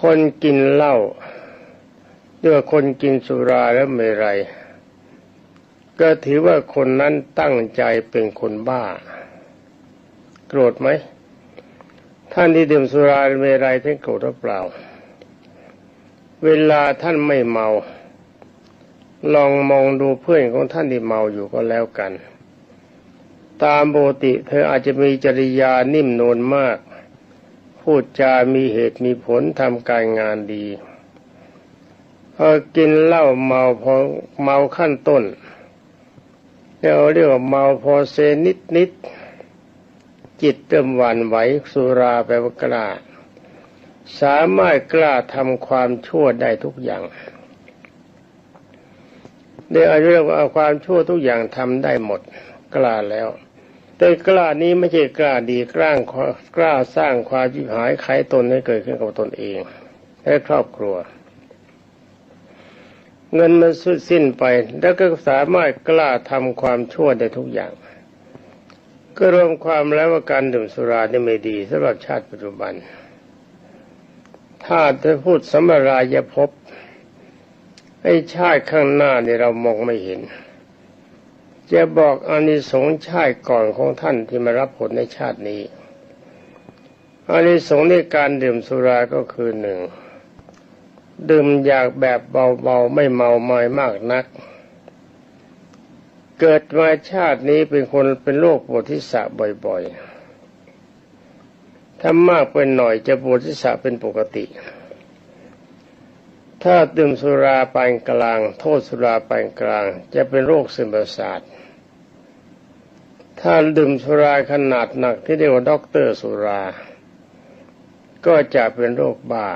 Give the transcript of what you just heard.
คนกินเหล้าหรือว่าคนกินสุราแล้วเมรัยก็ถือว่าคนนั้นตั้งใจเป็นคนบ้า โกรธไหม ท่านที่ดื่มสุราเมรัยท่านโกรธหรือเปล่า เวลาท่านไม่เมา ลองมองดูเพื่อนของท่านที่เมาอยู่ก็แล้วกัน ตามปกติ เธออาจจะมีจริยานิ่มนวลมาก พูดจามีเหตุมีผลทำการงานดีพอกินเหล้าเมาพอเมาขั้นต้นเราเรียกว่าเมาพอเซนิดนิดจิตเริ่มหวั่นไหวสุราแปลว่ากล้า สามารถกล้าทำความชั่วได้ทุกอย่างเรียกอาเรียกว่าเอาความชั่วทุกอย่างทำได้หมดกล้าแล้ว แต่กล้านี้ไม่ใช่กล้าดีกล้ากล้าสร้างความจิบหายไขตนให้เกิดขึ้นกับตนเองและครอบครัว เงินมันสุดสิ้นไปแล้วก็สามารถกล้าทำความชั่วได้ทุกอย่าง ก็รวมความแล้วว่าการดื่มสุรานี่ไม่ดีสำหรับชาติปัจจุบัน ถ้าจะพูดสมรายภพไอ้ชาติข้างหน้าเนี่เรามองไม่เห็น จะบอกอานิสงส์ชาติก่อนของท่านที่มารับผลในชาตินี้อานิสงส์ในการดื่มสุราก็คือหนึ่งดื่มอยากแบบเบาๆไม่เมาไม้มากนัก เกิดมาชาตินี้เป็นคนเป็นโรคปวดทิศะบ่อยๆถ้ามากเป็นหน่อยจะปวดทิศะเป็นปกติ ถ้าดื่มสุราปานกลาง โทษสุราปานกลาง จะเป็นโรคซึมประสาท ถ้าดื่มสุราขนาดหนักที่เรียกว่าด็อกเตอร์สุรา ก็จะเป็นโรคบ้า